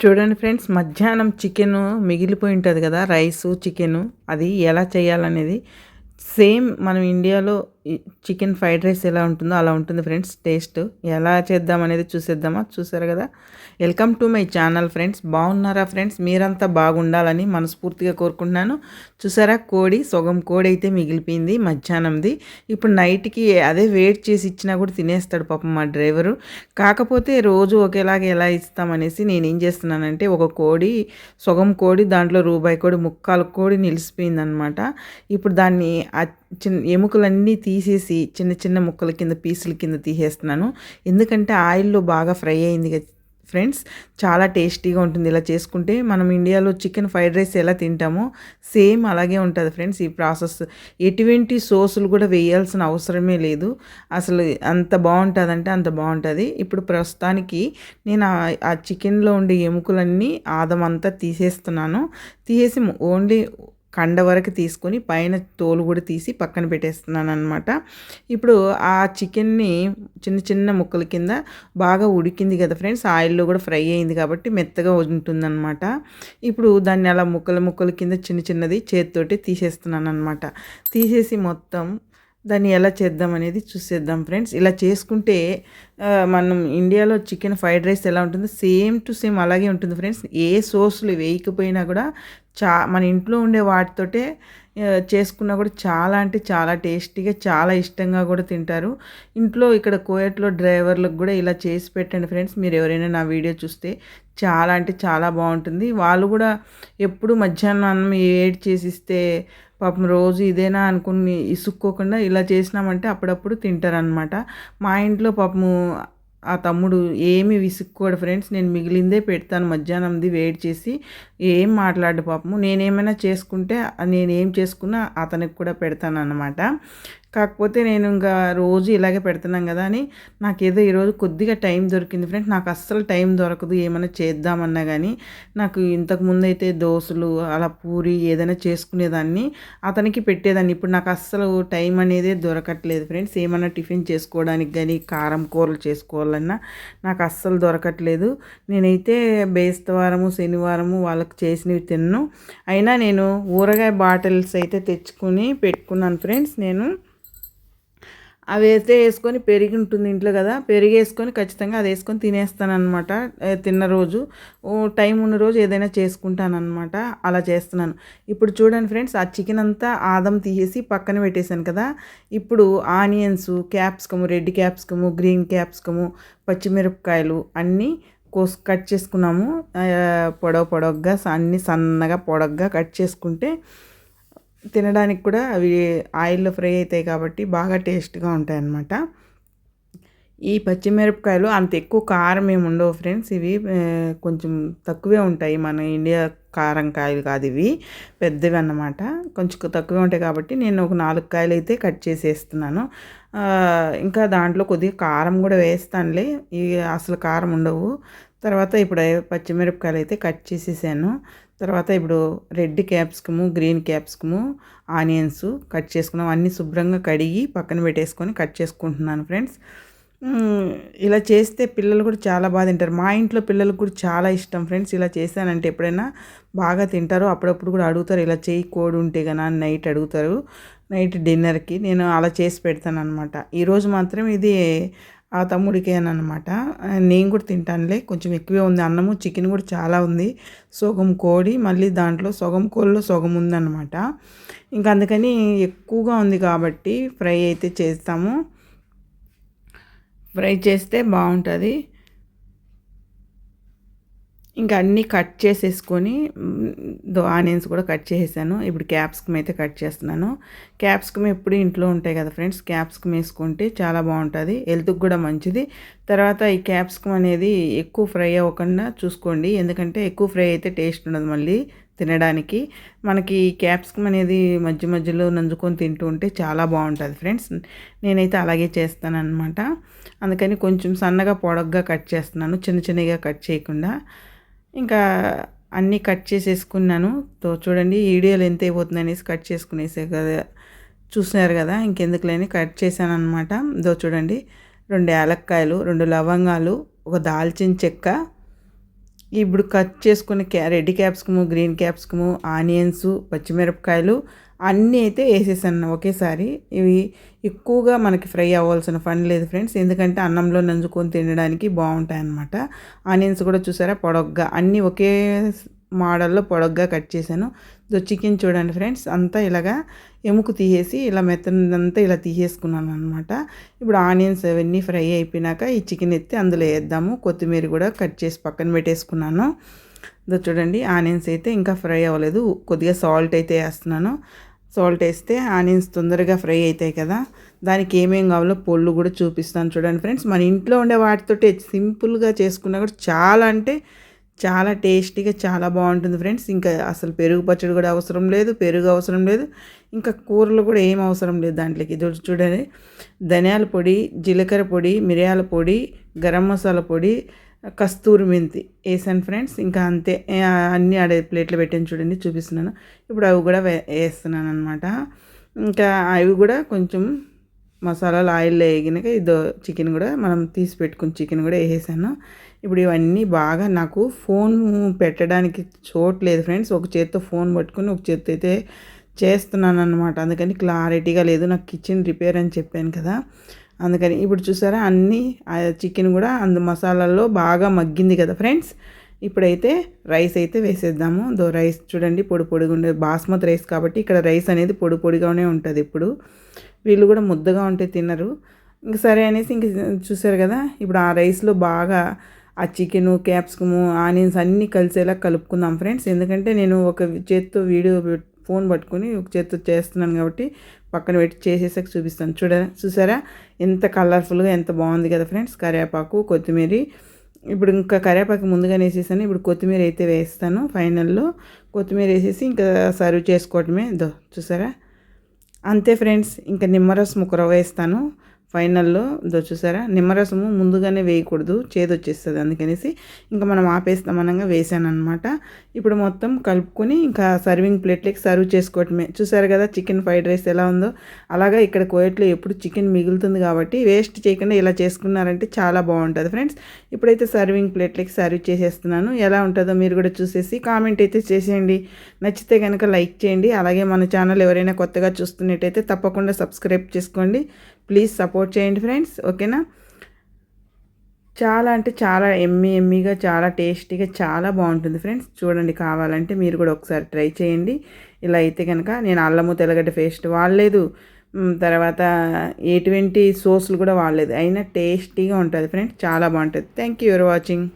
చూడండి ఫ్రెండ్స్ మధ్యాహ్నం చికెన్ మిగిలిపోయి ఉంటుంది కదా రైసు చికెను అది ఎలా చేయాలనేది సేమ్ మనం ఇండియాలో చికెన్ ఫ్రైడ్ రైస్ ఎలా ఉంటుందో అలా ఉంటుంది ఫ్రెండ్స్ టేస్ట్. ఎలా చేద్దాం అనేది చూసేద్దామా? చూసారు కదా? Welcome to my channel friends. బాగున్నారా ఫ్రెండ్స్? మీరంతా బాగుండాలని మనస్ఫూర్తిగా కోరుకుంటున్నాను. చూసారా? కోడి సగం కోడి అయితే మిగిలిపోయింది మధ్యాహ్నంది. ఇప్పుడు నైట్కి అదే వెయిట్ చేసి ఇచ్చినా కూడా తినేస్తాడు పాపం మా డ్రైవరు. కాకపోతే రోజు ఒకేలాగా ఎలా ఇస్తామనేసి నేను ఏం చేస్తున్నానంటే ఒక కోడి సగం కోడి దాంట్లో రూపాయి కోడి ముక్కాలు కోడి నిలిచిపోయిందనమాట ఇప్పుడు దాన్ని చిన్న ఎముకలన్నీ తీసేసి చిన్న చిన్న ముక్కల కింద పీసుల కింద తీసేస్తున్నాను. ఎందుకంటే ఆయిల్లో బాగా ఫ్రై అయింది ఫ్రెండ్స్ చాలా టేస్టీగా ఉంటుంది ఇలా చేసుకుంటే. మనం ఇండియాలో చికెన్ ఫ్రైడ్ రైస్ ఎలా తింటామో సేమ్ అలాగే ఉంటుంది ఫ్రెండ్స్ ఈ ప్రాసెస్. ఎటువంటి సోసులు కూడా వేయాల్సిన అవసరమే లేదు. అసలు అంత బాగుంటుందంటే అంత బాగుంటుంది. ఇప్పుడు ప్రస్తుతానికి నేను ఆ చికెన్లో ఉండే ఎముకలన్నీ ఆదమంతా తీసేస్తున్నాను. తీసేసి ఓన్లీ కండ వరకు తీసుకొని పైన తోలు కూడా తీసి పక్కన పెట్టేస్తున్నాను అనమాట ఇప్పుడు ఆ చికెన్ని చిన్న చిన్న ముక్కల కింద బాగా ఉడికింది కదా ఫ్రెండ్స్ ఆయిల్లో కూడా ఫ్రై అయింది కాబట్టి మెత్తగా ఉంటుందన్నమాట. ఇప్పుడు దాన్ని అలా ముక్కల ముక్కల కింద చిన్న చిన్నది చేతితోటి తీసేస్తున్నాను అనమాట తీసేసి మొత్తం దాన్ని ఎలా చేద్దాం అనేది చూసేద్దాం ఫ్రెండ్స్. ఇలా చేసుకుంటే మనం ఇండియాలో చికెన్ ఫ్రైడ్ రైస్ ఎలా ఉంటుందో సేమ్ టు సేమ్ అలాగే ఉంటుంది ఫ్రెండ్స్. ఏ సోస్లు వేయకపోయినా కూడా చా మన ఇంట్లో ఉండే వాటితోటే చేసుకున్నా కూడా చాలా అంటే చాలా టేస్టీగా చాలా ఇష్టంగా కూడా తింటారు. ఇంట్లో ఇక్కడ కోయట్లో డ్రైవర్లకు కూడా ఇలా చేసి పెట్టండి ఫ్రెండ్స్. మీరు ఎవరైనా నా వీడియో చూస్తే చాలా అంటే చాలా బాగుంటుంది. వాళ్ళు కూడా ఎప్పుడు మధ్యాహ్నం అన్నం ఏడ్ చేసిస్తే పాపం రోజు ఇదేనా అనుకుని ఇసుక్కోకుండా ఇలా చేసినామంటే అప్పుడప్పుడు తింటారనమాట మా ఇంట్లో పాపము ఆ తమ్ముడు ఏమి విసుక్కోడు ఫ్రెండ్స్ నేను మిగిలిందే పెడతాను. మధ్యాహ్నంది వెయిట్ చేసి ఏం మాట్లాడు పాపము నేనేమైనా చేసుకుంటే నేనేం చేసుకున్నా అతనికి కూడా పెడతాను అనమాట కాకపోతే నేను ఇంకా రోజు ఇలాగే పెడుతున్నాం కదా అని నాకు ఏదో ఈరోజు కొద్దిగా టైం దొరికింది ఫ్రెండ్స్ నాకు అస్సలు టైం దొరకదు ఏమైనా చేద్దామన్నా కానీ నాకు ఇంతకు ముందు అయితే దోశలు అలా పూరి ఏదైనా చేసుకునేదాన్ని అతనికి పెట్టేదాన్ని. ఇప్పుడు నాకు అస్సలు టైం అనేది దొరకట్లేదు ఫ్రెండ్స్ ఏమైనా టిఫిన్ చేసుకోవడానికి కానీ కారం కూరలు చేసుకోవాలన్నా నాకు అస్సలు దొరకట్లేదు. నేనైతే బేస్తవారము శనివారము వాళ్ళకి చేసినవి తిన్ను. అయినా నేను ఊరగాయ బాటిల్స్ అయితే తెచ్చుకొని పెట్టుకున్నాను ఫ్రెండ్స్ నేను అవి వేస్తే వేసుకొని పెరిగి ఉంటుంది ఇంట్లో కదా పెరిగి వేసుకొని ఖచ్చితంగా అది వేసుకొని తినేస్తాను అనమాట తిన్న రోజు. టైం ఉన్న రోజు ఏదైనా చేసుకుంటానమాట అలా చేస్తున్నాను. ఇప్పుడు చూడండి ఫ్రెండ్స్ ఆ చికెన్ అంతా ఆదం తీసేసి పక్కన పెట్టేశాను కదా. ఇప్పుడు onions capsicum red capsicum green capsicum పచ్చిమిరపకాయలు అన్నీ కోస్ కట్ చేసుకున్నాము. పొడవు పొడవుగా అన్నీ సన్నగా పొడగ్గా కట్ చేసుకుంటే తినడానికి కూడా అవి ఆయిల్లో ఫ్రై అవుతాయి కాబట్టి బాగా టేస్ట్గా ఉంటాయి అన్నమాట ఈ పచ్చిమిరపకాయలు అంత ఎక్కువ కారం ఏమి ఉండవు ఫ్రెండ్స్. ఇవి కొంచెం తక్కువే ఉంటాయి. మన ఇండియా కారం కాయలు కాదు ఇవి. పెద్దవి అన్నమాట. కొంచెం తక్కువే ఉంటాయి కాబట్టి నేను ఒక నాలుగు కాయలు అయితే కట్ చేసేస్తున్నాను. ఇంకా దాంట్లో కొద్దిగా కారం కూడా వేస్తానులే. ఇవి అసలు కారం ఉండవు. తర్వాత ఇప్పుడు పచ్చిమిరపకాయలు అయితే కట్ చేసేసాను. తర్వాత ఇప్పుడు red capsicum green capsicum onions cut చేసుకున్నాం. అన్నీ శుభ్రంగా కడిగి పక్కన పెట్టేసుకొని కట్ చేసుకుంటున్నాను ఫ్రెండ్స్. ఇలా చేస్తే పిల్లలు కూడా చాలా బాగా తింటారు. మా ఇంట్లో పిల్లలకు కూడా చాలా ఇష్టం ఫ్రెండ్స్ ఇలా చేశానంటే ఎప్పుడైనా బాగా తింటారు అప్పుడప్పుడు కూడా అడుగుతారు. ఇలా చేయి కోడి ఉంటే కదా నైట్ అడుగుతారు. నైట్ డిన్నర్కి నేను అలా చేసి పెడతాను అనమాట ఈరోజు మాత్రం ఇది ఆ తమ్ముడికి అని అనమాట నేను కూడా తింటానులే కొంచెం ఎక్కువే ఉంది అన్నము చికెన్ కూడా చాలా ఉంది. సొగం కోడి మళ్ళీ దాంట్లో సొగం కోళ్ళలో సొగం ఉందన్నమాట. ఇంకా అందుకని ఎక్కువగా ఉంది కాబట్టి ఫ్రై అయితే చేస్తాము. ఫ్రై చేస్తే బాగుంటుంది. ఇంకా అన్నీ కట్ చేసేసుకొని ఆనియన్స్ కూడా కట్ చేసేసాను. ఇప్పుడు క్యాప్సికమ్ అయితే కట్ చేస్తున్నాను. క్యాప్సికమ్ ఎప్పుడు ఇంట్లో ఉంటాయి కదా ఫ్రెండ్స్ క్యాప్సికమ్ వేసుకుంటే చాలా బాగుంటుంది. హెల్త్కి కూడా మంచిది. తర్వాత ఈ క్యాప్సికమ్ అనేది ఎక్కువ ఫ్రై అవ్వకుండా చూసుకోండి. ఎందుకంటే ఎక్కువ ఫ్రై అయితే టేస్ట్ ఉండదు మళ్ళీ తినడానికి. మనకి క్యాప్సికమ్ అనేది మధ్య మధ్యలో నంజుకొని తింటూ ఉంటే చాలా బాగుంటుంది ఫ్రెండ్స్. నేనైతే అలాగే చేస్తానన్నమాట. అందుకని కొంచెం సన్నగా పొడగ్గా కట్ చేస్తున్నాను. చిన్న చిన్నగా కట్ చేయకుండా. ఇంకా అన్నీ కట్ చేసేసుకున్నాను. తో చూడండి వీడియోలు ఎంత అయిపోతుంది అనేసి కట్ చేసుకునేసే కదా చూసినారు కదా ఇంకెందుకులేని కట్ చేశాను అనమాట దో చూడండి రెండు యాలక్కాయలు రెండు లవంగాలు ఒక దాల్చిన చెక్క. ఇప్పుడు కట్ చేసుకున్న క్యా red capsicum green capsicum onions పచ్చిమిరపకాయలు అన్నీ అయితే వేసేసాను ఒకేసారి. ఇవి ఎక్కువగా మనకి ఫ్రై అవ్వాల్సిన పని లేదు ఫ్రెండ్స్. ఎందుకంటే అన్నంలో నంజుకొని తినడానికి బాగుంటాయి అన్నమాట ఆనియన్స్ కూడా చూసారా? పొడగ్గా అన్నీ ఒకే మోడల్లో పొడగ్గా కట్ చేశాను. చికెన్ చూడండి ఫ్రెండ్స్. అంతా ఇలాగా ఎముకు తీసేసి ఇలా మెత్తనంతా ఇలా తీసేసుకున్నాను అనమాట ఇప్పుడు ఆనియన్స్ అవన్నీ ఫ్రై అయిపోయినాక ఈ చికెన్ ఎత్తి అందులో వేద్దాము. కొత్తిమీర కూడా కట్ చేసి పక్కన పెట్టేసుకున్నాను. చూడండి ఆనియన్స్ అయితే ఇంకా ఫ్రై అవ్వలేదు. కొద్దిగా సాల్ట్ అయితే వేస్తున్నాను. సాల్ట్ వేస్తే ఆనియన్స్ తొందరగా ఫ్రై అవుతాయి కదా. దానికి ఏమేం కావాలో పొళ్ళు కూడా చూపిస్తాను చూడండి ఫ్రెండ్స్. మన ఇంట్లో ఉండే వాటితోటే సింపుల్గా చేసుకున్నా కూడా చాలా అంటే చాలా టేస్టీగా చాలా బాగుంటుంది ఫ్రెండ్స్. ఇంకా అసలు పెరుగు పచ్చడి కూడా అవసరం లేదు పెరుగు అవసరం లేదు ఇంకా కూరలు కూడా ఏం అవసరం లేదు దాంట్లోకి. చూడండి. ధనియాల పొడి జీలకర్ర పొడి మిరియాల పొడి గరం మసాలా పొడి కస్తూరి మెంతి వేసాను ఫ్రెండ్స్. ఇంకా అంతే. అన్నీ ఆడే ప్లేట్లో పెట్టాను చూడండి చూపిస్తున్నాను. ఇప్పుడు అవి కూడా వేస్తున్నాను అనమాట ఇంకా అవి కూడా కొంచెం మసాలాలు ఆయిల్లో వేగినాక ఇదో చికెన్ కూడా మనం తీసి పెట్టుకుని చికెన్ కూడా వేసేసాను. ఇప్పుడు ఇవన్నీ బాగా నాకు ఫోన్ పెట్టడానికి చోట్లేదు ఫ్రెండ్స్. ఒక చేత్తో ఫోన్ పట్టుకుని ఒక చేత్తో అయితే చేస్తున్నాను అనమాట అందుకని క్లారిటీగా లేదు. నాకు కిచెన్ రిపేర్ అని చెప్పాను కదా. అందుకని ఇప్పుడు చూసారా అన్నీ ఆ చికెన్ కూడా అందు మసాలాల్లో బాగా మగ్గింది కదా ఫ్రెండ్స్. ఇప్పుడైతే రైస్ అయితే వేసేద్దాము. దో రైస్ చూడండి పొడి పొడిగా ఉండే బాస్మతి రైస్ కాబట్టి ఇక్కడ రైస్ అనేది పొడి పొడిగానే ఉంటుంది ఇప్పుడు. వీళ్ళు కూడా ముద్దగా ఉంటే తినరు. ఇంక సరే అనేసి ఇంక చూసారు కదా ఇప్పుడు ఆ రైస్లో బాగా ఆ చికెను క్యాప్సికము ఆనియన్స్ అన్నీ కలిసేలా కలుపుకుందాం ఫ్రెండ్స్. ఎందుకంటే నేను ఒక చేత్తో వీడియో ఫోన్ పట్టుకొని ఒక చేతితో చేస్తున్నాను కాబట్టి పక్కన పెట్టి చేసేసాక చూపిస్తాను. చూడ చూసారా? ఎంత కలర్ఫుల్గా ఎంత బాగుంది కదా ఫ్రెండ్స్. కరివేపాకు కొత్తిమీర. ఇప్పుడు ఇంకా కరివేపాకు ముందుగానే వేసేసాను. ఇప్పుడు కొత్తిమీర అయితే వేస్తాను ఫైనల్లో. కొత్తిమీర వేసేసి ఇంకా సర్వ్ చేసుకోవటమే. దో చూసారా? అంతే ఫ్రెండ్స్. ఇంకా నిమ్మరసం ఒక రవ్వ వేస్తాను. ఫైనల్లో చూసారా? నిమ్మరసము ముందుగానే వేయకూడదు చేదు వచ్చేస్తుంది అందుకనేసి ఇంకా మనం ఆపేస్తామనగా వేసాను అనమాట ఇప్పుడు మొత్తం కలుపుకొని ఇంకా సర్వింగ్ ప్లేట్లకి సర్వ్ చేసుకోవటమే. చూసారు కదా చికెన్ ఫ్రైడ్ రైస్ ఎలా ఉందో? అలాగా ఇక్కడ కోయట్లో ఎప్పుడు చికెన్ మిగులుతుంది కాబట్టి వేస్ట్ చేయకుండా ఇలా చేసుకున్నారంటే చాలా బాగుంటుంది ఫ్రెండ్స్. ఇప్పుడైతే సర్వింగ్ ప్లేట్లకి సర్వ్ చేసేస్తున్నాను. ఎలా ఉంటుందో మీరు కూడా చూసేసి కామెంట్ అయితే చేసేయండి. నచ్చితే కనుక లైక్ చేయండి. అలాగే మన ఛానల్ ఎవరైనా కొత్తగా చూస్తున్నట్టయితే తప్పకుండా సబ్స్క్రైబ్ చేసుకోండి. ప్లీజ్ సపోర్ట్ చేయండి ఫ్రెండ్స్ ఓకేనా? చాలా అంటే చాలా ఎమ్మి ఎమ్మిగా చాలా టేస్టీగా చాలా బాగుంటుంది ఫ్రెండ్స్. చూడండి కావాలంటే మీరు కూడా ఒకసారి ట్రై చేయండి. ఇలా అయితే కనుక నేను అల్లము తెల్లగడ్డ పేస్ట్ వాడలేదు. తర్వాత ఎటువంటి సోస్లు కూడా వాడలేదు. అయినా టేస్టీగా ఉంటుంది ఫ్రెండ్స్ చాలా బాగుంటుంది. Thank you for watching